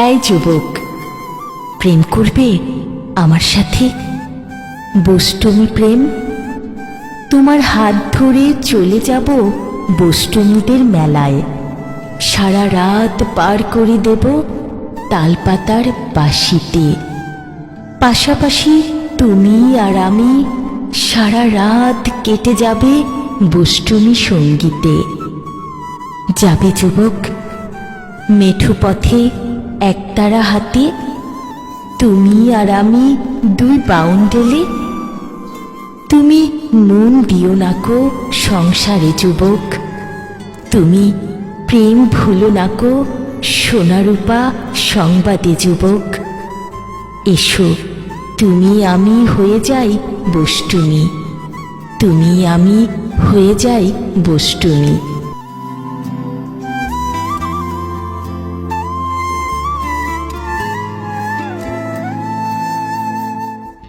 এই যুবক, প্রেম করবে আমার সাথে? বষ্টমী প্রেম? তোমার হাত ধরে চলে যাব বষ্টমীদের মেলায়। সারা রাত পার করে দেব তালপাতার বাসিতে। পাশাপাশি তুমি আর আমি সারা রাত কেটে যাবে বষ্টমী সঙ্গীতে। যাবে যুবক, মেঠো পথে একতারা হাতে, তুমি আর আমি দুই বাউন্ডেলে তুমি মন দিও নাকো সংসারে যুবক, তুমি প্রেম ভুলো নাকো সোনারূপা সংবাদে যুবক। এসো, তুমি আমি হয়ে যাই বষ্টুমি তুমি আমি হয়ে যাই বষ্টুমি